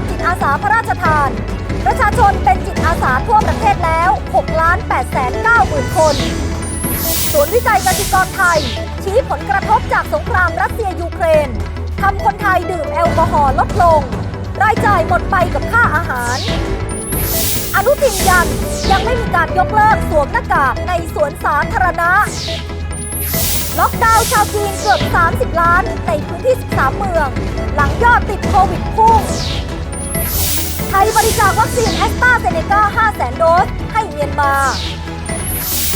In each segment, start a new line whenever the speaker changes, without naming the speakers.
านโครงการจิตอาสาพระราชทาน ประชาชนเป็นจิตอาสาทั่วประเทศแล้ว6ล้าน8แสน9หมื่นคนศูนย์วิจัยกสิกรไทย ชี้ผลกระทบจากสงครามรัสเซียยูเครนทำคนไทยดื่มแอลกอฮอล์ลดลง รายจ่ายหมดไปกับค่าอาหาร อนุทินยันยังไม่มีการยกเลิกสวมหน้ากากในสวนสาธารณะ ล็อกดาวน์ชาวจีนเกือบ 30 ล้านในพื้นที่ 13 เมือง หลังยอดติดโควิดพุ่ง ไทยบริจาควัคซีนแอสตราเซเนกา500,000โดส ให้เมียนมา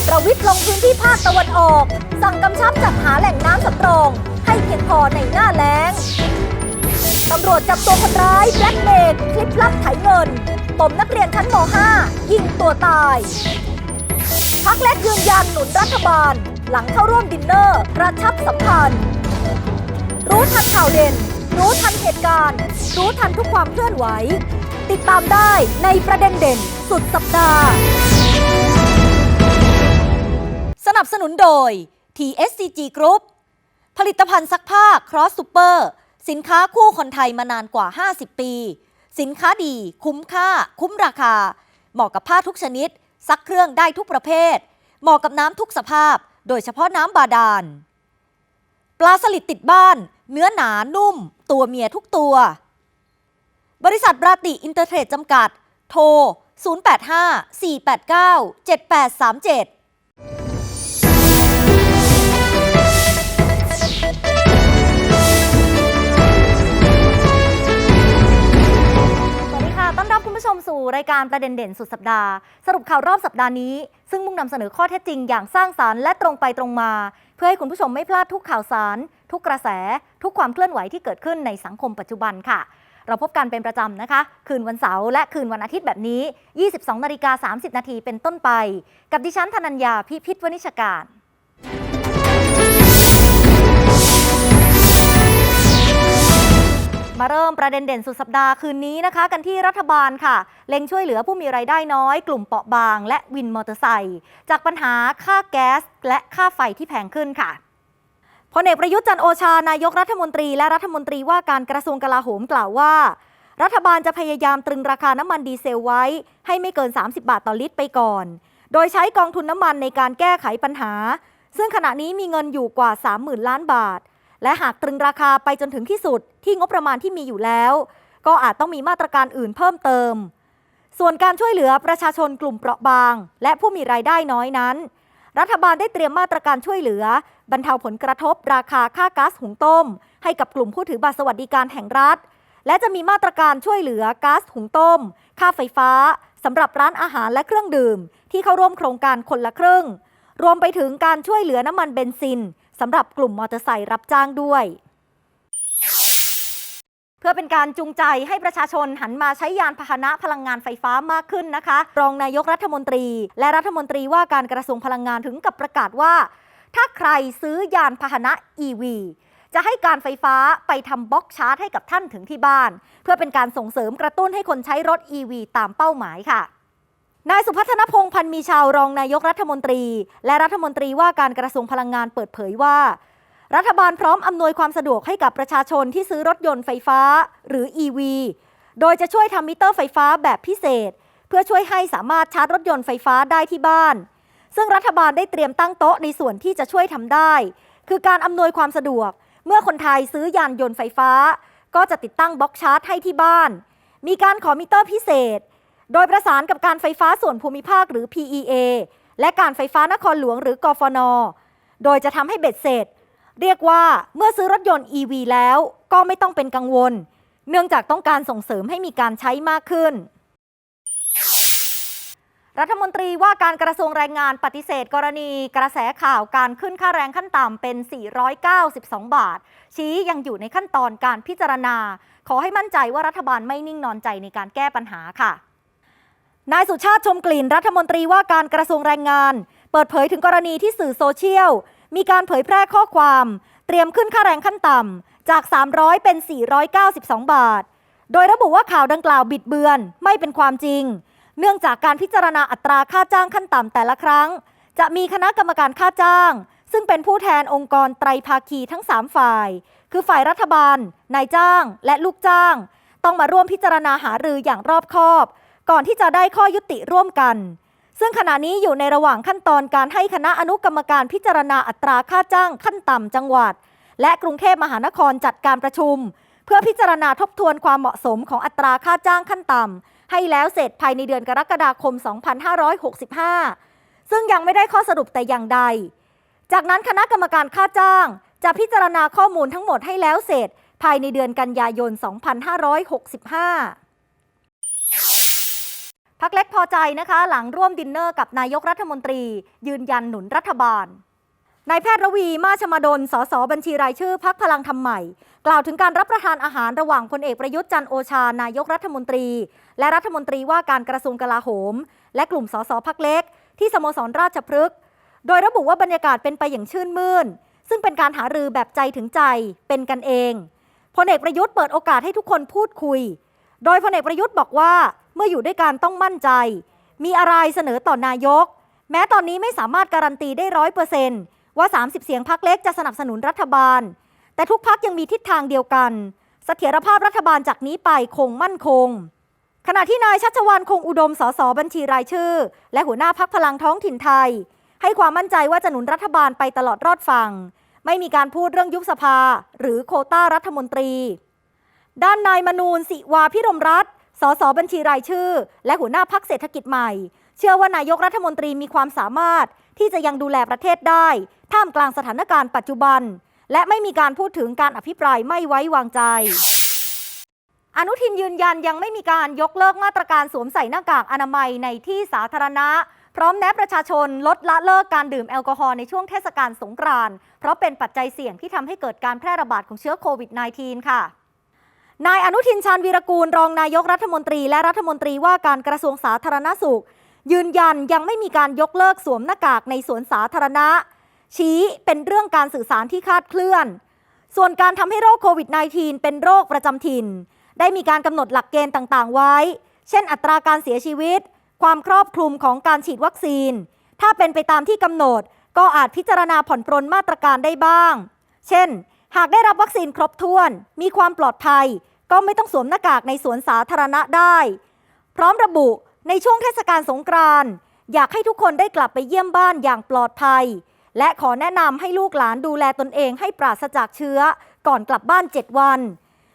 ประวิทย์ลงพื้นที่ภาคตะวันออก สั่งกำชับจัดหาแหล่งน้ำสำรอง ให้เพียงพอในหน้าแล้ง ตำรวจจับตัวคนร้ายแบล็กเมดคลิปลับไถเงินปมนักเรียนชั้นม .5 ยิงตัวตาย พักเล็กยืนยันหนุนรัฐบาล หลังเข้าร่วมดินเนอร์กระชับสัมพันธ์ รู้ทันข่าวเด่น รู้ทันเหตุการณ์ รู้ทันทุกความเคลื่อนไหว ติดตามได้ในประเด็นเด่นสุดสัปดาห์ สนับสนุนโดย TSCG Group ผลิตภัณฑ์ซักผ้า Cross Super สินค้าคู่คนไทยมานานกว่า 50 ปี สินค้าดีคุ้มค่า คุ้มราคา เหมาะกับผ้าทุกชนิด ซักเครื่องได้ทุกประเภท เหมาะกับน้ำทุกสภาพ โดยเฉพาะน้ำบาดาล ปลาสลิดติดบ้าน เนื้อหนานุ่ม ตัวเมียทุกตัว บริษัทราติอินเตอร์เทรดจำกัด โทร 085 489 7837สวัสดีค่ะต้อนรับคุณผู้ชมสู่รายการประเด็นเด่นสุดสัปดาห์ สรุปข่าวรอบสัปดาห์นี้ ซึ่งมุ่งนำเสนอข้อเท็จจริงอย่างสร้างสารรค์และตรงไปตรงมา เพื่อให้คุณผู้ชมไม่พลาดทุกข่าวสาร ทุกกระแส ทุกความเคลื่อนไหวที่เกิดขึ้นในสังคมปัจจุบันค่ะ เราพบกันเป็นประจำนะคะ คืนวันเสาร์และคืนวันอาทิตย์แบบนี้ 22นาฬิกา30 นาทีเป็นต้นไป กับดิฉันธนัญญาพิพิธวนิชการมาเริ่มประเด็นเด่นสุดสัปดาห์คืนนี้นะคะ กันที่รัฐบาลค่ะ เล็งช่วยเหลือผู้มีรายได้น้อย กลุ่มเปราะบาง และวินมอเตอร์ไซค์จากปัญหาค่าแก๊ส และค่าไฟที่แพงขึ้นค่ะ พลเอกประยุทธ์จันโอชานายกรัฐมนตรีและรัฐมนตรีว่าการกระทรวงกลาโหมกล่าวว่า รัฐบาลจะพยายามตรึงราคาน้ำมันดีเซลไว้ ให้ไม่เกิน 30 บาทต่อลิตรไปก่อน โดยใช้กองทุนน้ำมันในการแก้ไขปัญหา ซึ่งขณะนี้มีเงินอยู่กว่า 30,000 ล้านบาท และหากตรึงราคาไปจนถึงที่สุดที่งบประมาณที่มีอยู่แล้ว ก็อาจต้องมีมาตรการอื่นเพิ่มเติม ส่วนการช่วยเหลือประชาชนกลุ่มเปราะบาง และผู้มีรายได้น้อยนั้น รัฐบาลได้เตรียมมาตรการช่วยเหลือ บรรเทาผลกระทบ ราคาค่าก๊าซหุงต้ม ให้กับกลุ่มผู้ถือบัตรสวัสดิการแห่งรัฐ และจะมีมาตรการช่วยเหลือก๊าซหุงต้ม ค่าไฟฟ้าสำหรับร้านอาหารและเครื่องดื่ม ที่เข้าร่วมโครงการคนละครึ่ง รวมไปถึงการช่วยเหลือน้ำมันเบนซินสำหรับกลุ่มมอเตอร์ไซค์รับจ้างด้วย พื่อเป็นการจูงใจให้ประชาชนหันมาใช้ยานพาหนะพลังงานไฟฟ้ามากขึ้นนะคะ รองนายกรัฐมนตรี และรัฐมนตรีว่าการกระทรวงพลังงานถึงกับประกาศว่า ถ้าใครซื้อยานพาหนะ EV จะให้การไฟฟ้าไปทำบล็อกชาร์จให้กับท่านถึงที่บ้าน เพื่อเป็นการส่งเสริมกระตุ้นให้คนใช้รถ EV ตามเป้าหมายค่ะนายสุพัฒนพงษ์พันมีชาวรองนายกรัฐมนตรี และรัฐมนตรีว่าการกระทรวงพลังงานเปิดเผยว่า รัฐบาลพร้อมอำนวยความสะดวกให้กับประชาชนที่ซื้อรถยนต์ไฟฟ้าหรือ EV โดยจะช่วยทำมิเตอร์ไฟฟ้าแบบพิเศษ เพื่อช่วยให้สามารถชาร์จรถยนต์ไฟฟ้าได้ที่บ้าน ซึ่งรัฐบาลได้เตรียมตั้งโต๊ะในส่วนที่จะช่วยทำได้ คือการอำนวยความสะดวก เมื่อคนไทยซื้อยานยนต์ไฟฟ้า ก็จะติดตั้งบล็อกชาร์จให้ที่บ้าน มีการขอมิเตอร์พิเศษ โดยประสานกับการไฟฟ้าส่วนภูมิภาคหรือ PEA และการไฟฟ้านครหลวงหรือกฟน โดยจะทำให้เบ็ดเสร็จ เรียกว่าเมื่อซื้อรถยนต์ EV แล้วก็ไม่ต้องเป็นกังวล เนื่องจากต้องการส่งเสริมให้มีการใช้มากขึ้น รัฐมนตรีว่าการกระทรวงแรงงานปฏิเสธกรณีกระแสข่าวการขึ้นค่าแรงขั้นต่ำเป็น 492 บาท ชี้ยังอยู่ในขั้นตอนการพิจารณา ขอให้มั่นใจว่ารัฐบาลไม่นิ่งนอนใจในการแก้ปัญหาค่ะนายสุชาติชมกลิ่นรัฐมนตรีว่าการกระทรวงแรงงาน เปิดเผยถึงกรณีที่สื่อโซเชียล มีการเผยแพร่ข้อความ เตรียมขึ้นค่าแรงขั้นต่ำจาก 300 เป็น 492 บาท โดยระบุว่าข่าวดังกล่าวบิดเบือนไม่เป็นความจริง เนื่องจากการพิจารณาอัตราค่าจ้างขั้นต่ำแต่ละครั้ง จะมีคณะกรรมการค่าจ้าง ซึ่งเป็นผู้แทนองค์กรไตรภาคีทั้ง 3 ฝ่าย คือฝ่ายรัฐบาล นายจ้าง และลูกจ้าง ต้องมาร่วมพิจารณาหารืออย่างรอบคอบ ก่อนที่จะได้ข้อยุติร่วมกัน ซึ่งขณะนี้อยู่ในระหว่างขั้นตอนการให้คณะอนุกรรมการพิจารณาอัตราค่าจ้างขั้นต่ำจังหวัด และกรุงเทพมหานครจัดการประชุม เพื่อพิจารณาทบทวนความเหมาะสมของอัตราค่าจ้างขั้นต่ำให้แล้วเสร็จภายในเดือนกรกฎาคม 2565 ซึ่งยังไม่ได้ข้อสรุปแต่อย่างใด จากนั้นคณะกรรมการค่าจ้าง จะพิจารณาข้อมูลทั้งหมดให้แล้วเสร็จ ภายในเดือนกันยายน 2565 พักเล็กพอใจนะคะหลังร่วมดินเนอร์กับนายกรัฐมนตรี ยืนยันหนุนรัฐบาลนายแพทย์ระวีมาชมาดล สสบัญชีรายชื่อพักพลังธรรมใหม่ กล่าวถึงการรับประทานอาหารระหว่างพลเอกประยุทธ์จันโอชานายกรัฐมนตรี และรัฐมนตรีว่าการกระทรวงกลาโหม และกลุ่มสสพักเล็ก ที่สโมสรราชพฤกษ์โดยระบุว่าบรรยากาศเป็นไปอย่างชื่นมื่น ซึ่งเป็นการหารือแบบใจถึงใจเป็นกันเองพลเอกประยุทธ์เปิดโอกาสให้ทุกคนพูดคุย โดยพลเอกประยุทธ์บอกว่า เมื่ออยู่ด้วยกันต้องมั่นใจ มีอะไรเสนอต่อนายก แม้ตอนนี้ไม่สามารถการันตีได้ร้อยเปอร์เซนต์ว่า 30 เสียงพักเล็กจะสนับสนุนรัฐบาล แต่ทุกพักยังมีทิศทางเดียวกัน เสถียรภาพรัฐบาลจากนี้ไปคงมั่นคง ขณะที่นายชัชวานคงอุดมสสบัญชีรายชื่อ และหัวหน้าพักพลังท้องถิ่นไทย ให้ความมั่นใจว่าจะหนุนรัฐบาลไปตลอดรอดฝั่งไม่มีการพูดเรื่องยุบสภา หรือโคต้ารัฐมนตรี ด้านนายมนูนสิวาพิรมรัตน์ สสบัญชีรายชื่อ และหัวหน้าพักเศรษฐกิจใหม่ เชื่อว่านายกรัฐมนตรีมีความสามารถที่จะยังดูแลประเทศได้ ท่ามกลางสถานการณ์ปัจจุบัน และไม่มีการพูดถึงการอภิปรายไม่ไว้วางใจ อนุทินยืนยันยังไม่มีการยกเลิกมาตรการสวมใส่หน้ากากอนามัยในที่สาธารณะ พร้อมแนะประชาชนลดละเลิกการดื่มแอลกอฮอล์ในช่วงเทศกาลสงกรานต์เพราะเป็นปัจจัยเสี่ยงที่ทำให้เกิดการแพร่ระบาดของเชื้อโควิด -19 ค่ะ นายอนุทินชาญวีรกูลรองนายกรัฐมนตรี และรัฐมนตรีว่าการกระทรวงสาธารณสุข ยืนยันยังไม่มีการยกเลิกสวมหน้ากากในสวนสาธารณะ ชี้เป็นเรื่องการสื่อสารที่คาดเคลื่อน ส่วนการทำให้โรคโควิด -19 เป็นโรคประจำถิ่น ได้มีการกำหนดหลักเกณฑ์ต่างๆ ไว้ เช่น อัตราการเสียชีวิต ความครอบคลุมของการฉีดวัคซีน ถ้าเป็นไปตามที่กำหนด ก็อาจพิจารณาผ่อนปรนมาตรการได้บ้าง เช่น หากได้รับวัคซีนครบถ้วน มีความปลอดภัย ก็ไม่ต้องสวมหน้ากากในสวนสาธารณะได้ พร้อมระบุในช่วงเทศกาลสงกรานต์อยากให้ทุกคนได้กลับไปเยี่ยมบ้านอย่างปลอดภัย และขอแนะนำให้ลูกหลานดูแลตนเองให้ปราศจากเชื้อ ก่อนกลับบ้าน 7 วัน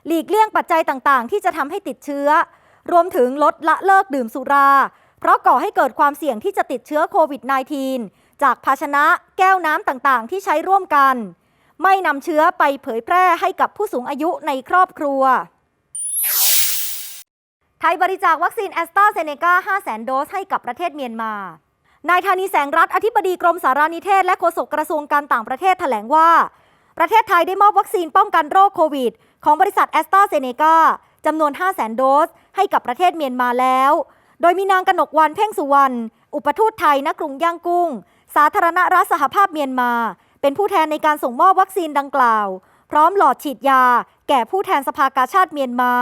หลีกเลี่ยงปัจจัยต่างๆ ที่จะทำให้ติดเชื้อ รวมถึงลดละเลิกดื่มสุรา เพราะก่อให้เกิดความเสี่ยงที่จะติดเชื้อโควิด -19 จากภาชนะ แก้วน้ำต่างๆ ที่ใช้ร่วมกัน ไม่นำเชื้อไปเผยแพร่ให้กับผู้สูงอายุในครอบครัว ไทยบริจาควัคซีนแอสตราเซเนกา500,000โดสให้กับประเทศเมียนมา นายธานีแสงรัฐอธิบดีกรมสารานิเทศและโฆษกกระทรวงการต่างประเทศแถลงว่า ประเทศไทยได้มอบวัคซีนป้องกันโรคโควิด ของบริษัทแอสตราเซเนกาจำนวน 500,000โดส ให้กับประเทศเมียนมาแล้ว โดยมีนางกนกวันเพ่งสุวรรณอุปทูตไทยณกรุงย่างกุ้ง สาธารณรัฐสหภาพเมียนมา เป็นผู้แทนในการส่งมอบวัคซีนดังกล่าว พร้อมหลอดฉีดยา แก่ผู้แทนสภากาชาติเมียนมา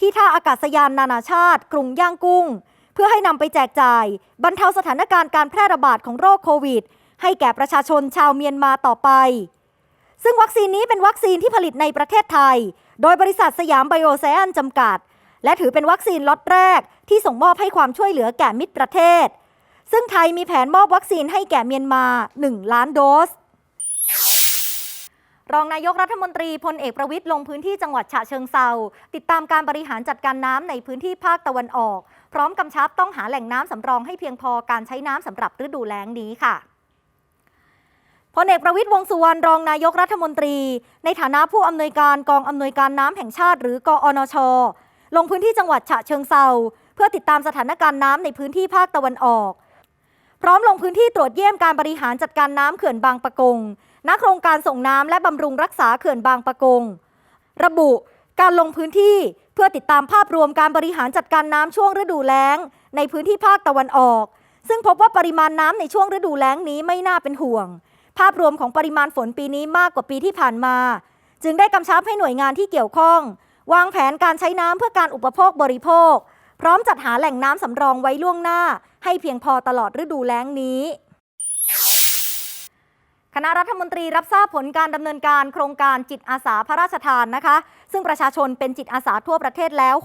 ที่ท่าอากาศยานนานาชาติ กรุงย่างกุ้ง เพื่อให้นำไปแจกจ่าย บรรเทาสถานการณ์การแพร่ระบาดของโรคโควิด ให้แก่ประชาชนชาวเมียนมาต่อไป ซึ่งวัคซีนนี้เป็นวัคซีนที่ผลิตในประเทศไทย โดยบริษัทสยามไบโอไซแอนจำกัด และถือเป็นวัคซีนล็อตแรก ที่ส่งมอบให้ความช่วยเหลือแก่มิตรประเทศ ซึ่งไทยมีแผนมอบวัคซีนให้แก่เมียนมา 1 ล้านโดส รองนายกรัฐมนตรีพลเอกประวิตยลงพื้นที่จังหวัดฉะเชิงเซาติดตามการบริหารจัดการน้ำในพื้นที่ภาคตะวันออก พร้อมกำชับต้องหาแหล่งน้ำสำรองให้เพียงพอการใช้น้ำสำหรับฤดูแล้งนี้ค่ะพลเอกประวิตยวงสุวรรณรองนายกรัฐมนตรี ในฐานะผู้อำนวยการกองอำนวยการน้ำแห่งชาติ หรือกอนช ลงพื้นที่จังหวัดฉะเชิงเซาเพื่อติดตามสถานการณ์น้ำในพื้นที่ภาคตะวันออก พร้อมลงพื้นที่ตรวจเยี่ยมการบริหารจัดการน้ำเขื่อนบางปะกง ณโครงการส่งน้ำและบำรุงรักษาเขื่อนบางปะกง ระบุการลงพื้นที่เพื่อติดตามภาพรวมการบริหารจัดการน้ำช่วงฤดูแล้ง ในพื้นที่ภาคตะวันออก ซึ่งพบว่าปริมาณน้ำในช่วงฤดูแล้งนี้ไม่น่าเป็นห่วง ภาพรวมของปริมาณฝนปีนี้มากกว่าปีที่ผ่านมา จึงได้กำชับให้หน่วยงานที่เกี่ยวข้อง วางแผนการใช้น้ำเพื่อการอุปโภคบริโภค พร้อมจัดหาแหล่งน้ำสำรองไว้ล่วงหน้า ให้เพียงพอตลอดฤดูแล้งนี้ คณะรัฐมนตรีรับทราบผลการดำเนินการโครงการจิตอาสาพระราชทานนะคะ ซึ่งประชาชนเป็นจิตอาสาทั่วประเทศแล้ว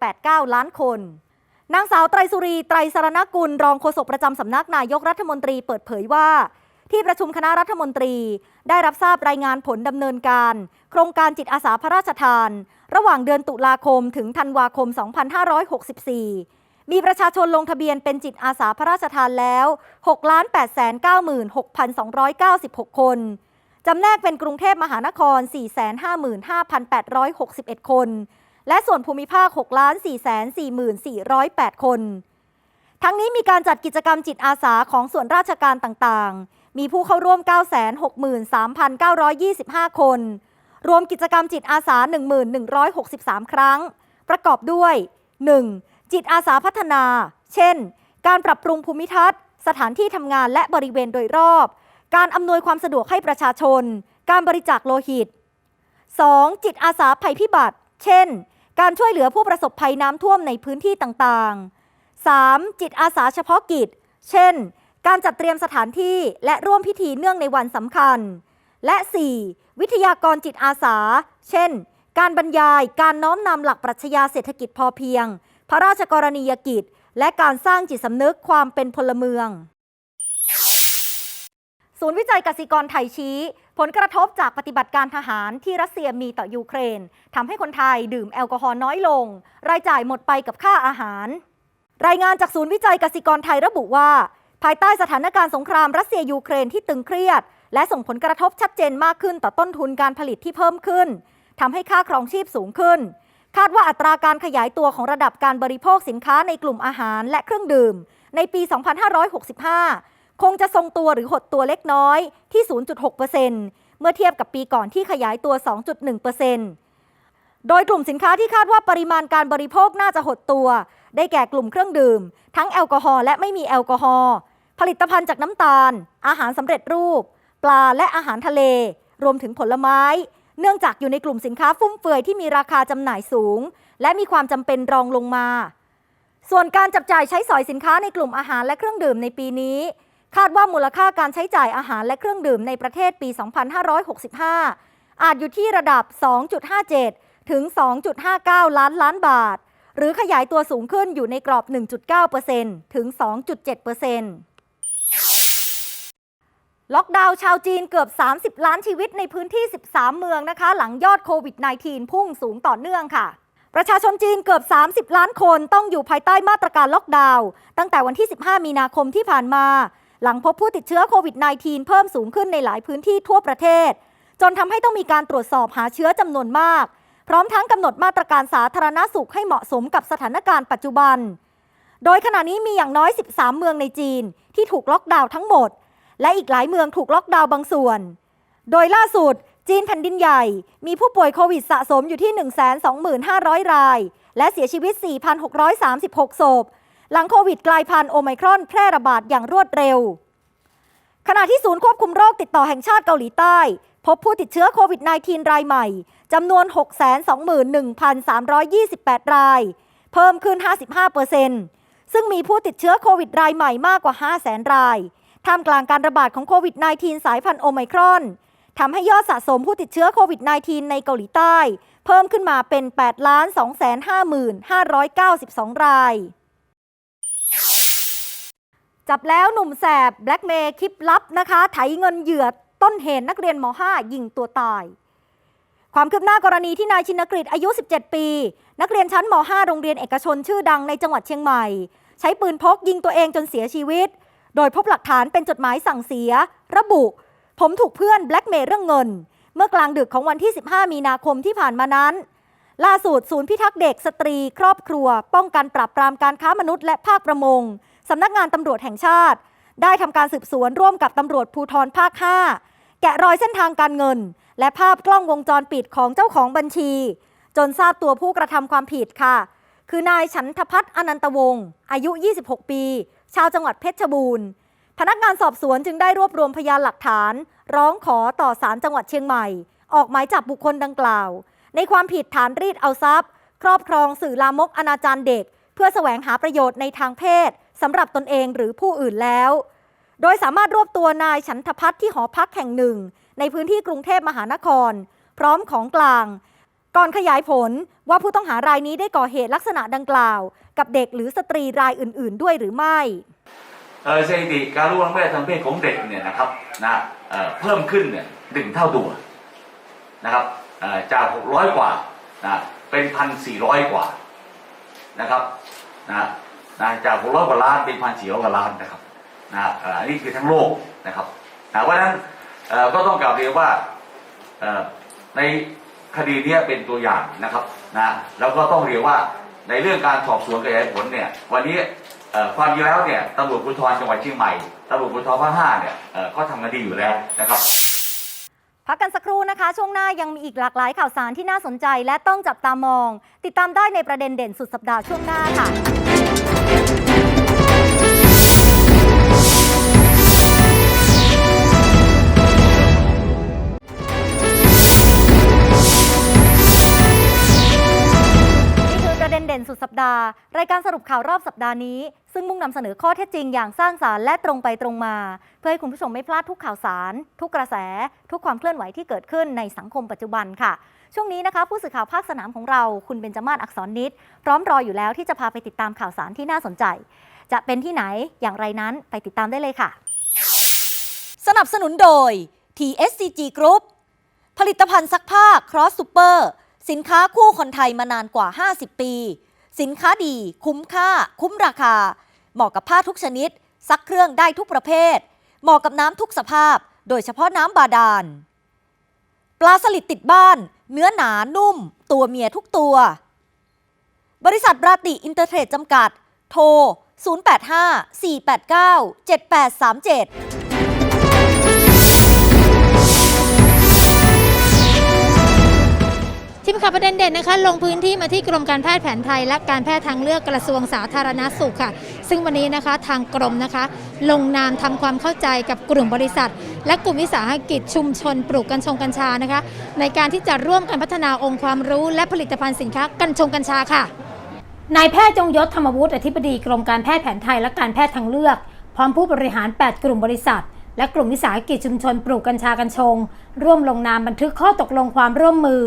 6.89 ล้านคนนางสาวไตรสุรีไตรสรณกุลรองโฆษกประจำสำนักนายกรัฐมนตรีเปิดเผยว่า ที่ประชุมคณะรัฐมนตรี ได้รับทราบรายงานผลดำเนินการ โครงการจิตอาสาพระราชทาน ระหว่างเดือนตุลาคมถึงธันวาคม 2564 มีประชาชนลงทะเบียนเป็นจิตอาสาพระราชทานแล้ว6,896,296 คน จำแนกเป็นกรุงเทพมหานคร 455,861 คน และส่วนภูมิภาค 6,444,408 คน ทั้งนี้มีการจัดกิจกรรมจิตอาสาของส่วนราชการต่างๆ มีผู้เข้าร่วม 963,925 คน รวมกิจกรรมจิตอาสา 1163 ครั้ง ประกอบด้วย 1. จิตอาสาพัฒนา เช่น การปรับปรุงภูมิทัศน์ สถานที่ทำงานและบริเวณโดยรอบ การอำนวยความสะดวกให้ประชาชน การบริจาคโลหิต 2. จิตอาสาภัยพิบัติ เช่น การช่วยเหลือผู้ประสบภัยน้ำท่วมในพื้นที่ต่างๆ 3. จิตอาสาเฉพาะกิจ เช่น การจัดเตรียมสถานที่และร่วมพิธีเนื่องในวันสำคัญ และ 4. วิทยากรจิตอาสา เช่น การบรรยาย การน้อมนำหลักปรัชญาเศรษฐกิจพอเพียง พระราชกรณียกิจ และการสร้างจิตสำนึกความเป็นพลเมือง ศูนย์วิจัยกสิกรไทยชี้ ผลกระทบจากปฏิบัติการทหารที่รัสเซียมีต่อยูเครนทำให้คนไทยดื่มแอลกอฮอล์น้อยลง รายจ่ายหมดไปกับค่าอาหาร รายงานจากศูนย์วิจัยกสิกรไทยระบุว่า ภายใต้สถานการณ์สงครามรัสเซียยูเครนที่ตึงเครียด และส่งผลกระทบชัดเจนมากขึ้นต่อต้นทุนการผลิตที่เพิ่มขึ้นทำให้ค่าครองชีพสูงขึ้น คาดว่าอัตราการขยายตัวของระดับการบริโภคสินค้าในกลุ่มอาหารและเครื่องดื่ม ในปี 2565 คงจะทรงตัวหรือหดตัวเล็กน้อยที่ 0.6%เมื่อเทียบกับปีก่อนที่ขยายตัว 2.1%โดยกลุ่มสินค้าที่คาดว่าปริมาณการบริโภคน่าจะหดตัว ได้แก่กลุ่มเครื่องดื่ม ทั้งแอลกอฮอล์และไม่มีแอลกอฮอล์ผลิตภัณฑ์จากน้ำตาล อาหารสำเร็จรูป ปลาและอาหารทะเล รวมถึงผลไม้ เนื่องจากอยู่ในกลุ่มสินค้าฟุ่มเฟือยที่มีราคาจำหน่ายสูง และมีความจำเป็นรองลงมา ส่วนการจับจ่ายใช้สอยสินค้าในกลุ่มอาหารและเครื่องดื่มในปีนี้ คาดว่ามูลค่าการใช้จ่ายอาหารและเครื่องดื่มในประเทศปี 2565 อาจอยู่ที่ระดับ 2.57 ถึง 2.59 ล้านล้านบาท หรือขยายตัวสูงขึ้นอยู่ในกรอบ 1.9%ถึง 2.7% ล็อกดาวน์ชาวจีนเกือบ 30 ล้านชีวิตในพื้นที่ 13 เมืองนะคะ หลังยอดโควิด -19 พุ่งสูงต่อเนื่องค่ะ ประชาชนจีนเกือบ 30 ล้านคนต้องอยู่ภายใต้มาตรการล็อกดาวน์ตั้งแต่วันที่ 15 มีนาคมที่ผ่านมา หลังพบผู้ติดเชื้อโควิด -19 เพิ่มสูงขึ้นในหลายพื้นที่ทั่วประเทศ จนทำให้ต้องมีการตรวจสอบหาเชื้อจำนวนมาก พร้อมทั้งกำหนดมาตรการสาธารณสุขให้เหมาะสมกับสถานการณ์ปัจจุบัน โดยขณะนี้มีอย่างน้อย 13 เมืองในจีน ที่ถูกล็อกดาวน์ทั้งหมด และอีกหลายเมืองถูกล็อกดาวน์บางส่วน โดยล่าสุด จีนแผ่นดินใหญ่ มีผู้ป่วยโควิดสะสมอยู่ที่ 125,000 ราย และเสียชีวิต 4,636 ศพ หลังโควิดกลายพันธุ์โอไมครอนแพร่ระบาดอย่างรวดเร็ว ขณะที่ศูนย์ควบคุมโรคติดต่อแห่งชาติเกาหลีใต้ พบผู้ติดเชื้อโควิด -19 รายใหม่จำนวน 621,328 ราย เพิ่มขึ้น 55%ซึ่งมีผู้ติดเชื้อโควิดรายใหม่มากกว่า 500,000 ราย ท่ามกลางการระบาดของโควิด -19 สายพันธุ์โอไมครอนทำให้ยอดสะสมผู้ติดเชื้อโควิด -19 ในเกาหลีใต้ เพิ่มขึ้นมาเป็น8,255,592 ราย จับแล้วหนุ่มแสบแบล็กเมย์คลิปลับนะคะ ไถเงินเหยื่อต้นเหตุนักเรียนม .5 ยิงตัวตาย ความคืบหน้ากรณีที่นายชินกฤษอายุ 17 ปี นักเรียนชั้นม .5 โรงเรียนเอกชนชื่อดังในจังหวัดเชียงใหม่ ใช้ปืนพกยิงตัวเองจนเสียชีวิต โดยพบหลักฐานเป็นจดหมายสั่งเสีย ระบุ ผมถูกเพื่อนแบล็กเมย์เรื่องเงิน เมื่อกลางดึกของวันที่ 15 มีนาคมที่ผ่านมานั้น ล่าสุดศูนย์พิทักษ์เด็กสตรี ครอบครัว ป้องกันปราบปรามการค้ามนุษย์และภาคประมงสำนักงานตำรวจแห่งชาติ ได้ทำการสืบสวนร่วมกับตำรวจภูธรภาค 5 แกะรอยเส้นทางการเงิน และภาพกล้องวงจรปิดของเจ้าของบัญชี จนทราบตัวผู้กระทำความผิดค่ะ คือนายฉันทพัฒน์อนันตวงศ์อายุ 26 ปี ชาวจังหวัดเพชรบูรณ์ พนักงานสอบสวนจึงได้รวบรวมพยานหลักฐาน ร้องขอต่อศาลจังหวัดเชียงใหม่ ออกหมายจับบุคคลดังกล่าว ในความผิดฐานรีดเอาทรัพย์ ครอบครองสื่อลามกอนาจารเด็ก เพื่อแสวงหาประโยชน์ในทางเพศสำหรับตนเองหรือผู้อื่นแล้ว โดยสามารถรวบตัวนายฉันทพัฒน์ที่หอพักแห่งหนึ่ง ในพื้นที่กรุงเทพมหานคร พร้อมของกลาง ก่อนขยายผลว่าผู้ต้องหารายนี้ได้ก่อเหตุลักษณะดังกล่าว กับเด็กหรือสตรีรายอื่น ๆ ด้วยหรือไม่
เออสถิติการล่วงละเมิดทางเพศของเด็กเนี่ยนะครับนะเอ่อเพิ่มขึ้นเนี่ยหนึ่งเท่าตัวนะครับจาก 600 กว่านะเป็นพันสี่ร้อยกว่านะครับนะนะจาก600กว่าล้านเป็นพันสี่ร้อยกว่าล้านนะครับนะเอ่ออันนี้คือทั้งโลกนะครับนะเพราะฉะนั้นก็ต้องกล่าวเรียนว่าใน คดีนี้เป็นตัวอย่างนะครับนะแล้วก็ต้องเรียกว่าในเรื่องการสอบสวนขยายผลเนี่ยวันนี้ความจริงแล้วเนี่ยตำรวจภูธรจังหวัดเชียงใหม่ตำรวจภูธรภาคห้าเนี่ยก็ทำกันดีอยู่แล้วนะครับ
พักกันสักครู่นะคะ ช่วงหน้ายังมีอีกหลากหลายข่าวสารที่น่าสนใจ และต้องจับตามอง ติดตามได้ในประเด็นเด่นสุดสัปดาห์ช่วงหน้าค่ะ ด่นสุดสัปดาห์ รายการสรุปข่าวรอบสัปดาห์นี้ ซึ่งมุ่งนำเสนอข้อเท็จจริงอย่างสร้างสารรค์และตรงไปตรงมา เพื่อให้คุณผู้ชมไม่พลาดทุกข่าวสาร ทุกกระแส ทุกความเคลื่อนไหวที่เกิดขึ้นในสังคมปัจจุบันค่ะ ช่วงนี้นะคะ ผู้สื่อข่าวภาคสนามของเรา คุณเบญจมาศอักษรนิดพร้อมรออยู่แล้วที่จะพาไปติดตามข่าวสารที่น่าสนใจ จะเป็นที่ไหนอย่างไรนั้นไปติดตามได้เลยค่ะ สนับสนุนโดย TSCG Group ผลิตภัณฑ์ซักผ้า Cross Super สินค้าคู่คนไทยมานานกว่า 50 ปี สินค้าดีคุ้มค่า คุ้มราคา เหมาะกับผ้าทุกชนิด ซักเครื่องได้ทุกประเภท เหมาะกับน้ำทุกสภาพ โดยเฉพาะน้ำบาดาล ปลาสลิดติดบ้าน เนื้อหนานุ่ม ตัวเมียทุกตัว บริษัทราติอินเตอร์เทรดจำกัด โทร 085 489 7837
ทีมข่าวประเด็นเด่นนะคะลงพื้นที่มาที่กรมการแพทย์แผนไทย และการแพทย์ทางเลือกกระทรวงสาธารณสุขค่ะ ซึ่งวันนี้นะคะทางกรมนะคะ ลงนามทำความเข้าใจกับกลุ่มบริษัท และกลุ่มวิสาหกิจชุมชน ปลูกกัญชงกัญชานะคะ ในการที่จะร่วมกันพัฒนาองค์ความรู้ และผลิตภัณฑ์สินค้ากัญชงกัญชาค่ะนายแพทย์จงยศธรรมวุฒิอธิบดีกรมการแพทย์แผนไทยและการแพทย์ทางเลือก พร้อมผู้บริหาร 8 กลุ่มบริษัท และกลุ่มวิสาหกิจชุมชนปลูกกัญชากัญชง ร่วมลงนามบันทึกข้อตกลงความร่วมมือ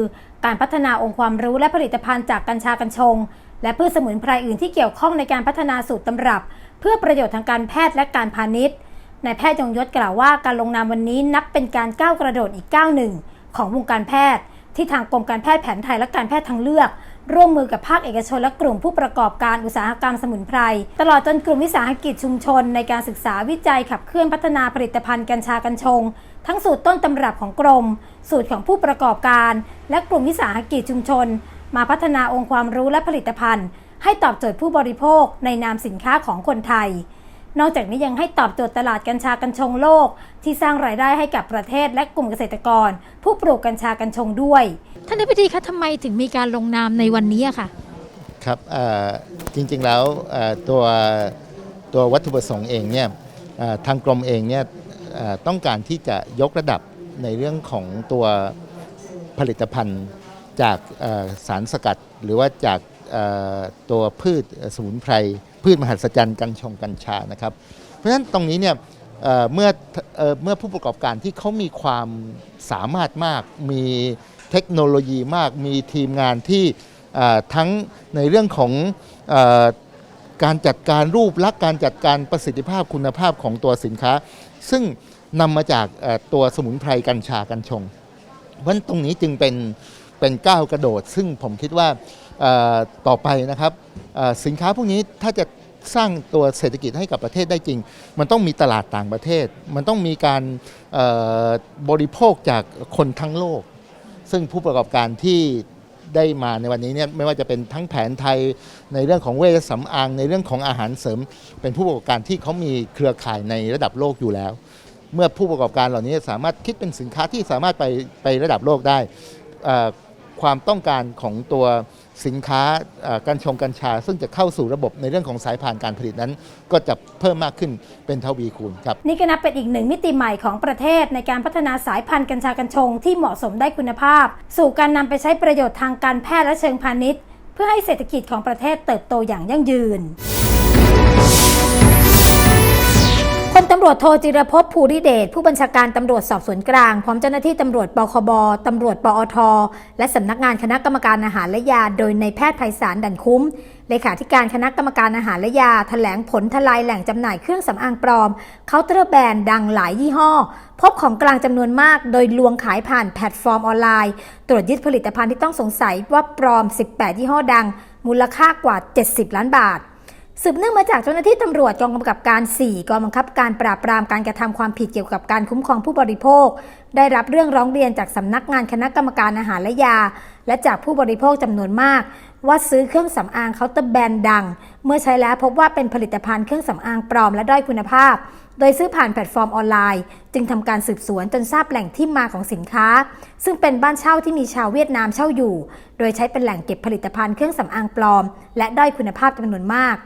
การพัฒนาองค์ความรู้และผลิตภัณฑ์จากกัญชากัญชง และพืชสมุนไพรอื่นที่เกี่ยวข้องในการพัฒนาสูตรตำรับ เพื่อประโยชน์ทางการแพทย์และการพาณิชย์นายแพทย์ยงยศกล่าวว่าการลงนามวันนี้นับเป็นการก้าวกระโดดอีกก้าวหนึ่งของวงการแพทย์ ที่ทางกรมการแพทย์แผนไทยและการแพทย์ทางเลือก ร่วมมือกับภาคเอกชนและกลุ่มผู้ประกอบการอุตสาหกรรมสมุนไพร ตลอดจนกลุ่มวิสาหกิจชุมชน ในการศึกษาวิจัยขับเคลื่อนพัฒนาผลิตภัณฑ์กัญชากัญชง ทั้งสูตรต้นตำรับของกรม สูตรของผู้ประกอบการ และกลุ่มวิสาหกิจชุมชน มาพัฒนาองค์ความรู้และผลิตภัณฑ์ ให้ตอบโจทย์ผู้บริโภคในนามสินค้าของคนไทย นอกจากนี้ยังให้ตอบโจทย์ตลาดกัญชากัญชงโลก ที่สร้างรายได้ให้กับประเทศและกลุ่มเกษตรกร ผู้ปลูกกัญชากัญชงด้วย ท่านอธิบดีคะทำไมถึงมีการลงนามในวันนี้อะค่ะ
ครับเอ่อจริงๆแล้วเอ่อตัวตัววัตถุประสงค์เองเนี่ยเอ่อทางกรมเองเนี่ยเอ่อต้องการที่จะยกระดับในเรื่องของตัวผลิตภัณฑ์จากเอ่อสารสกัด หรือว่าจากเอ่อตัวพืชสมุนไพร พืชมหัศจรรย์กัญชงกัญชานะครับ เพราะฉะนั้นตรงนี้เนี่ยเเมื่อเอเมื่อผู้ประกอบการที่เขามีความสามารถมาก มีเทคโนโลยีมาก มีทีมงานที่ทั้งในเรื่องของอการจัดการรูปลักษณ์การจัดการประสิทธิภาพคุณภาพของตัวสินค้า ซึ่งนำมาจากตัวสมุนไพรกัญชากัญชงเพราะฉะนั้นตรงนี้จึงเป็น เป็นก้าวกระโดด ซึ่งผมคิดว่าต่อไปนะครับสินค้าพวกนี้ถ้าจะสร้างตัวเศรษฐกิจให้กับประเทศได้จริง มันต้องมีตลาดต่างประเทศ มันต้องมีการบริโภคจากคนทั้งโลก ซึ่งผู้ประกอบการที่ได้มาในวันนี้เนี่ยไม่ว่าจะเป็นทั้งแผนไทยในเรื่องของเวชสำอางในเรื่องของอาหารเสริม เป็นผู้ประกอบการที่เขามีเครือข่ายในระดับโลกอยู่แล้ว เมื่อผู้ประกอบการเหล่านี้สามารถคิดเป็นสินค้าที่สามารถไปไประดับโลกได้อ่อ ความต้องการของตัวสินค้ากัญชงกัญชา ซึ่งจะเข้าสู่ระบบในเรื่องของสายพานการผลิตนั้น ก็จะเพิ่มมากขึ้นเป็นทวีคูณครับ
นี่ก็นับเป็นอีกหนึ่งมิติใหม่ของประเทศในการพัฒนาสายพันธุ์กัญชากัญชงที่เหมาะสมได้คุณภาพ สู่การนำไปใช้ประโยชน์ทางการแพทย์และเชิงพาณิชย์ เพื่อให้เศรษฐกิจของประเทศเติบโตอย่างยั่งยืน ลตำรวจโทจิรพภภูริเดชผู้บัญชาการตำรวจสอบสวนกลาง พร้อมเจ้าหน้าที่ตำรวจปคบตำรวจปอท และสำนักงานคณะกรรมการอาหารและยา โดยในแพทย์ไพศาลดันคุ้มเลขาธิการคณะกรรมการอาหารและยาแถลงผลทลายแหล่งจำหน่ายเครื่องสำอางปลอม เคาน์เตอร์แบรนด์ดังหลายยี่ห้อ พบของกลางจำนวนมาก โดยลวงขายผ่านแพลตฟอร์มออนไลน์ ตรวจยึดผลิตภัณฑ์ที่ต้องสงสัยว่าปลอม 18 ยี่ห้อดัง มูลค่ากว่า 70 ล้านบาท สืบเนื่องมาจากเจ้าหน้าที่ตำรวจกองกำกับการ 4กองบังคับการปราบปรามการกระทำความผิดเกี่ยวกับการคุ้มครองผู้บริโภค ได้รับเรื่องร้องเรียนจากสำนักงานคณะกรรมการอาหารและยา และจากผู้บริโภคจำนวนมาก ว่าซื้อเครื่องสำอางเคาน์เตอร์แบรนด์ดัง เมื่อใช้แล้วพบว่าเป็นผลิตภัณฑ์เครื่องสำอางปลอมและด้อยคุณภาพ โดยซื้อผ่านแพลตฟอร์มออนไลน์ จึงทำการสืบสวนจนทราบแหล่งที่มาของสินค้า ซึ่งเป็นบ้านเช่าที่มีชาวเวียดนามเช่าอยู่ โดยใช้เป็นแหล่งเก็บผลิตภัณฑ์เครื่องสำอางปลอม และด้อยคุณภาพจำนวนมาก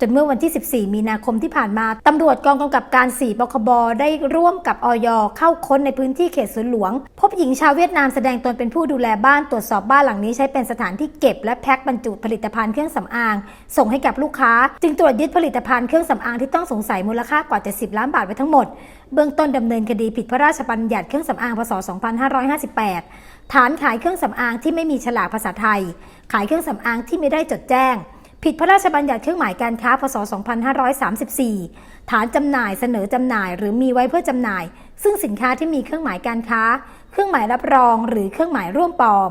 จนเมื่อวันที่ 14 มีนาคมที่ผ่านมาตำรวจกองกำกับการ4บคบ ได้ร่วมกับออยเข้าค้นในพื้นที่เขตสวนหลวง พบหญิงชาวเวียดนามแสดงตนเป็นผู้ดูแลบ้านตรวจสอบบ้านหลังนี้ใช้เป็นสถานที่เก็บและแพ็คบรรจุผลิตภัณฑ์เครื่องสำอาง ส่งให้กับลูกค้า จึงตรวจยึดผลิตภัณฑ์เครื่องสำอางที่ต้องสงสัยมูลค่ากว่า 70 ล้านบาทไว้ทั้งหมด เบื้องต้นดำเนินคดีผิดพระราชบัญญัติเครื่องสำอางพศ 2558 ฐานขายเครื่องสำอางที่ไม่มีฉลากภาษาไทย ขายเครื่องสำอางที่ไม่ได้จดแจ้ง ผิดพระราชบัญญัติเครื่องหมายการค้า พศ 2534 ฐานจำหน่ายเสนอจำหน่าย หรือมีไว้เพื่อจำหน่าย ซึ่งสินค้าที่มีเครื่องหมายการค้า เครื่องหมายรับรอง หรือเครื่องหมายร่วมปลอม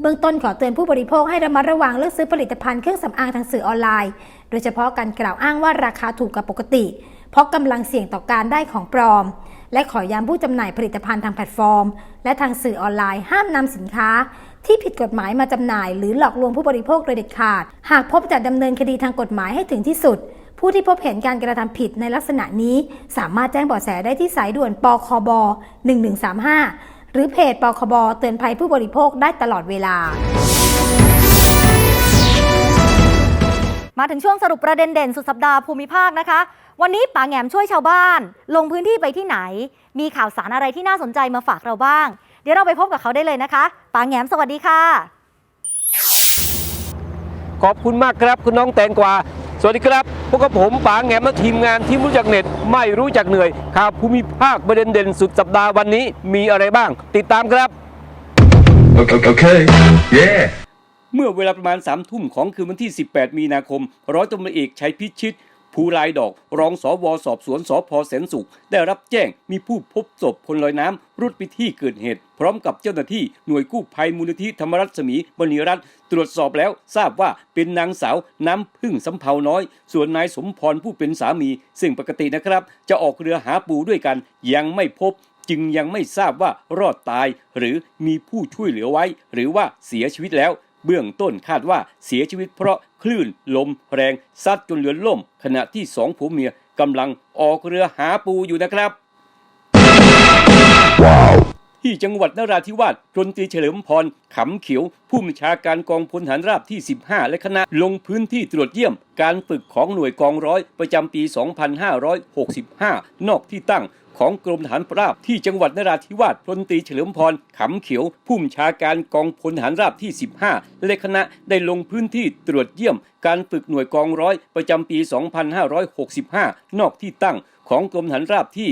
เบื้องต้นขอเตือนผู้บริโภคให้ระมัดระวังเลือกซื้อผลิตภัณฑ์เครื่องสำอางทางสื่อออนไลน์ โดยเฉพาะการกล่าวอ้างว่าราคาถูกกว่าปกติ เพราะกำลังเสี่ยงต่อการได้ของปลอม และขอย้ำผู้จำหน่ายผลิตภัณฑ์ทางแพลตฟอร์ม และทางสื่อออนไลน์ห้ามนำสินค้า ที่ผิดกฎหมายมาจำหน่าย หรือหลอกลวงผู้บริโภคโดยเด็ดขาด หากพบจะดำเนินคดีทางกฎหมายให้ถึงที่สุด ผู้ที่พบเห็นการกระทำผิดในลักษณะนี้ สามารถแจ้งเบาะแสได้ที่สายด่วนปคบ 1135 หรือเพจปคบ เตือนภัยผู้บริโภคได้ตลอดเวลา
มาถึงช่วงสรุปประเด็นเด่นสุดสัปดาห์ภูมิภาคนะคะ วันนี้ป๋าแงมช่วยชาวบ้าน ลงพื้นที่ไปที่ไหน มีข่าวสารอะไรที่น่าสนใจมาฝากเราบ้าง เดี๋ยวเราไปพบกับเขาได้เลยนะคะป๋าแหงมสวัสดีค่ะ
ขอบคุณมากครับคุณน้องแตงกวาสวัสดีครับ พวกกับผมป๋าแหงมและทีมงานที่รู้จักเน็ต ไม่รู้จักเหนื่อยข่าวภูมิภาคประเด็นเด่นสุดสัปดาห์วันนี้มีอะไรบ้าง ติดตามครับ
Okay, okay. Yeah.
เมื่อเวลาประมาณ3ามทุ่มของคืนวันที่ 18 มีนาคม ร้อยตำรวจเอกชัยพิชิต ภูลายดอกรองสวสอบสวนสพแสนสุข ได้รับแจ้งมีผู้พบศพคนลอยน้ำรุดไปที่เกิดเหตุ พร้อมกับเจ้าหน้าที่หน่วยกู้ภัยมูลนิธิธรรมรัศมีมณีรัตน์ตรวจสอบแล้วทราบว่าเป็นนางสาวน้ำพึ่งสำเภาน้อย ส่วนนายสมพรผู้เป็นสามี ซึ่งปกตินะครับ จะออกเรือหาปูด้วยกัน ยังไม่พบจึงยังไม่ทราบว่ารอดตาย หรือมีผู้ช่วยเหลือไว้ หรือว่าเสียชีวิตแล้ว เบื้องต้นคาดว่าเสียชีวิตเพราะคลื่นลมแรงซัดจนเรือล่ม ขณะที่สองผัวเมียกำลังออกเรือหาปูอยู่นะครับที่จังหวัดนราธิวาสพลตรีเฉลิมพรขำเขียว ผู้บัญชาการกองพลฐานราบที่ 15 และคณะลงพื้นที่ตรวจเยี่ยม การฝึกของหน่วยกองร้อยประจำปี 2565 นอกที่ตั้ง ของกรมทหารราบที่จังหวัดนราธิวาสพลตรีเฉลิมพรขำเขียวผู้บัญชาการกองพลทหารราบที่ 15 และคณะได้ลงพื้นที่ตรวจเยี่ยม การฝึกหน่วยกองร้อยประจำปี 2565 นอกที่ตั้งของกรมฐานราบที่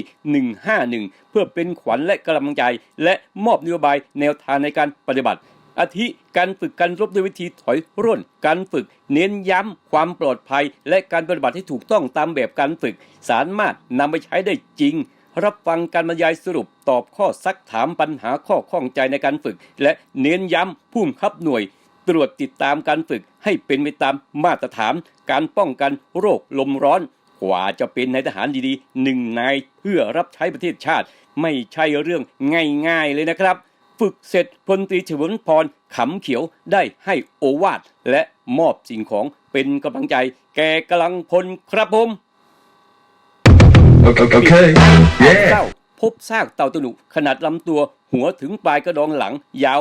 151 เพื่อเป็นขวัญและกำลังใจ และมอบนโยบายแนวทางในการปฏิบัติอาทิการฝึกการรบด้วยวิธีถอยร่น การฝึกเน้นย้ำความปลอดภัย และการปฏิบัติที่ถูกต้องตามแบบการฝึก สามารถนำไปใช้ได้จริง รับฟังการบรรยายสรุปตอบข้อซักถามปัญหาข้อข้องใจในการฝึก และเน้นย้ำผู้บังคับหน่วย ตรวจติดตามการฝึกให้เป็นไปตามมาตรฐาน การป้องกันโรคลมร้อน กว่าจะเป็นนายทหารดีๆหนึ่งนายเพื่อรับใช้ประเทศชาติ ไม่ใช่เรื่องง่ายๆเลยนะครับ ฝึกเสร็จพลตรีเฉลิมพรขำเขียวได้ให้โอวาทและมอบสิ่งของเป็นกำลังใจ แก่กำลังพลครับผม
Okay, okay.
เศ
Yeah.
ร้าพบซากเต่าตะหนุขนาดลำตัว หัวถึงปลายกระดองหลัง ยาว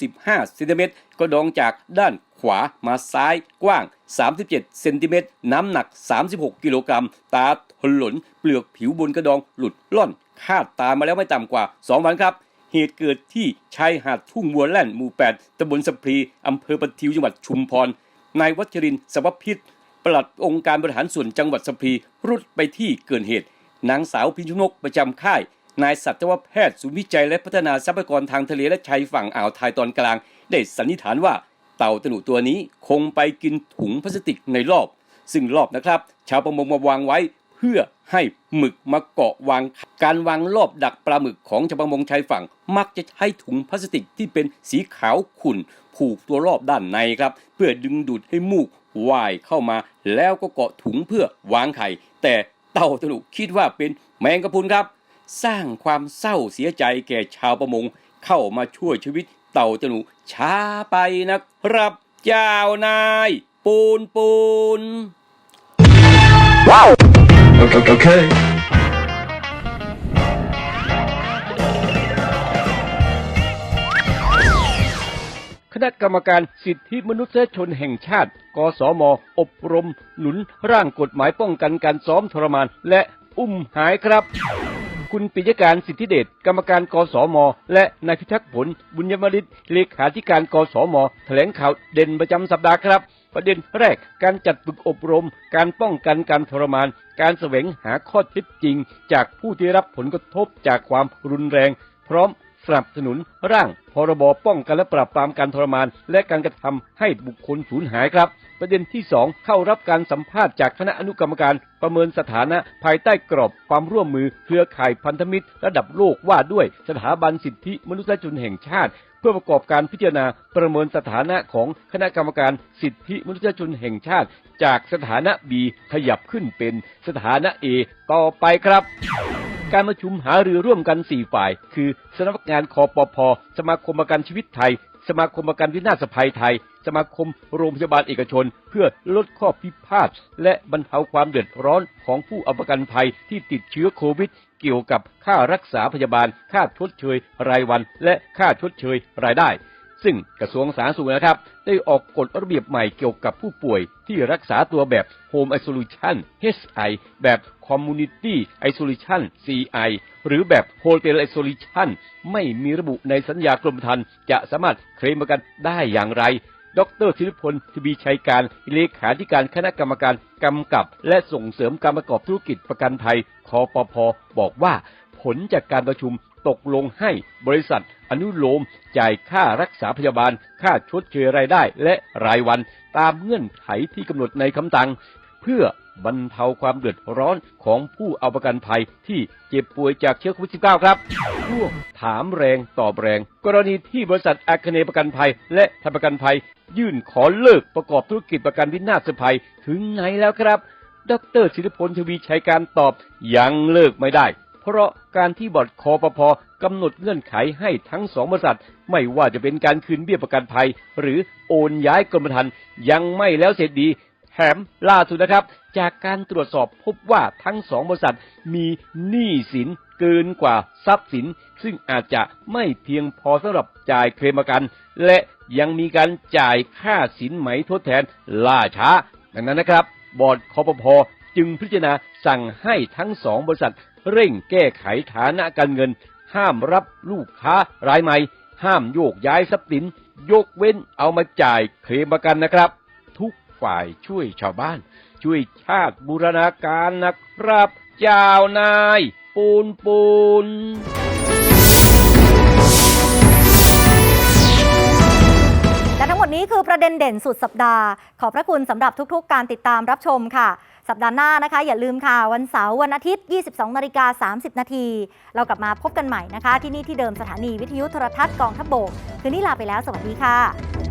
65เซนติเมตรกระดองจากด้านขวามาซ้ายกว้าง 37เซนติเมตรน้ำหนัก 36 กิโลกรัม ตาถลน เปลือกผิวบนกระดองหลุดล่อน คาดตามาแล้วไม่ต่ำกว่า 2 วันครับเหตุเกิดที่ชายหาดทุ่งวัวแล่นหมู่ 8ตำบลสะพรีอำเภอปะทิวจังหวัดชุมพร นายวัชรินทร์สวัพิษปลัดองค์การบริหารส่วนจังหวัดสะพรีรุดไปที่เกิดเหตุ นางสาวพิชุนกประจำค่าย นายสัตวแพทย์ศูนย์วิจัยและพัฒนาทรัพยากรทางทะเลและชายฝั่งอ่าวไทยตอนกลาง ได้สันนิษฐานว่าเต่าตะหนุตัวนี้คงไปกินถุงพลาสติกในรอบ ซึ่งรอบนะครับ ชาวประมงมาวางไว้เพื่อให้หมึกมาเกาะวาง การวางรอบดักปลาหมึกของชาวประมงชายฝั่ง มักจะใช้ถุงพลาสติกที่เป็นสีขาวขุ่นผูกตัวรอบด้านในครับ เพื่อดึงดูดให้มูกว่ายเข้ามา แล้วก็เกาะถุงเพื่อวางไข่ แต่ เต่าตลุคิดว่าเป็นแมงกะพรุนครับ สร้างความเศร้าเสียใจแก่ชาวประมง เข้ามาช่วยชีวิตเต่าตลุช้าไปนะครับเจ้านาย ปูนปูน
Okay. okay.
ณะกรรมการสิทธิมนุษยชนแห่งชาติ กสม อบรม หนุนร่างกฎหมายป้องกันการซ้อมทรมาน และอุ้มหายครับ คุณปิยการสิทธิเดชกรรมการกสม และนายพิทักษ์ผล บุญยมริศเลขาธิการกสม แถลงข่าวเด่นประจำสัปดาห์ครับประเด็นแรกการจัดฝึกอบรม การป้องกันการทรมาน การแสวงหาข้อเท็จจริง จากผู้ที่รับผลกระทบจากความรุนแรง พร้อมสนับสนุน ร่างพรบป้องกันและปราบปรามการทรมาน และการกระทำให้บุคคลสูญหายครับ ประเด็นที่ 2 เข้ารับการสัมภาษณ์จากคณะอนุกรรมการประเมินสถานะภายใต้กรอบความร่วมมือเครือข่ายพันธมิตร ระดับโลกว่าด้วยสถาบันสิทธิมนุษยชนแห่งชาติเพื่อประกอบการพิจารณาประเมินสถานะของคณะกรรมการสิทธิมนุษยชนแห่งชาติ จากสถานะ B ขยับขึ้นเป็นสถานะ A ต่อไปครับ การประชุมหารือร่วมกัน 4 ฝ่าย คือสำนักงานคอปพสมาคมประกันชีวิตไทย สมาคมประกันวินาศภัยไทย สมาคมโรงพยาบาลเอกชน เพื่อลดข้อพิพาทและบรรเทาความเดือดร้อนของผู้เอาประกันภัยที่ติดเชื้อโควิด เกี่ยวกับค่ารักษาพยาบาล ค่าชดเชยรายวัน และค่าชดเชยรายได้ ซึ่งกระทรวงสาธารณสุขนะครับ ได้ออกกฎระเบียบใหม่เกี่ยวกับผู้ป่วยที่รักษาตัวแบบ Home Isolation HI แบบ Community Isolation CI หรือแบบ Hotel Isolation ไม่มีระบุในสัญญากรมธรรม์จะสามารถเคลมประกันได้อย่างไรดรธิรพลทบีชัยการเลขาธิการคณะกรรมการกำกับ และส่งเสริมการประกอบธุรกิจประกันภัยคอปพบอกว่า ผลจากการประชุม ตกลงให้บริษัทอนุโลมจ่ายค่ารักษาพยาบาล ค่าชดเชยรายได้และรายวันตามเงื่อนไขที่กำหนดในคำตังเพื่อบรรเทาความเดือดร้อนของผู้เอาประกันภัยที่เจ็บป่วยจากเชื้อโควิด -19 ครับช่วงถามแรงตอบแรง กรณีที่บริษัทอาคเนประกันภัย และทำประกันภัย ยื่นขอเลิกประกอบธุรกิจประกันวินาศภัยถึงไหนแล้วครับ ดรศิริพลทวีชัยการตอบยังเลิกไม่ได้ เพราะการที่บอร์ดคอปพอกำหนดเงื่อนไขให้ทั้งสองบริษัท ไม่ว่าจะเป็นการคืนเบี้ยประกันภัย หรือโอนย้ายกรมธรรม์ยังไม่แล้วเสร็จดีแถมล่าสุดนะครับ จากการตรวจสอบพบว่าทั้งสองบริษัทมีหนี้สินเกินกว่าทรัพย์สิน ซึ่งอาจจะไม่เพียงพอสำหรับจ่ายเคลมประกัน และยังมีการจ่ายค่าสินไหมทดแทนล่าช้า ดังนั้นนะครับ บอร์ดคอปพ จึงพิจารณาสั่งให้ทั้งสองบริษัท เร่งแก้ไขฐานะการเงิน ห้ามรับลูกค้ารายใหม่ ห้ามโยกย้ายทรัพย์สิน ยกเว้นเอามาจ่ายเคลมประกันนะครับ ทุกฝ่ายช่วยชาวบ้าน ช่วยชาติบูรณาการนะครับเจ้านาย ปูนปูน
และทั้งหมดนี้คือประเด็นเด่นสุดสัปดาห์ ขอบพระคุณสำหรับทุกๆการติดตามรับชมค่ะ สัปดาห์หน้านะคะ อย่าลืมค่ะ วันเสาร์วันอาทิตย์ 22นาฬิกา30 นาที เรากลับมาพบกันใหม่นะคะ ที่นี่ที่เดิมสถานีวิทยุโทรทัศน์กองทัพบก คืนนี้ลาไปแล้ว สวัสดีค่ะ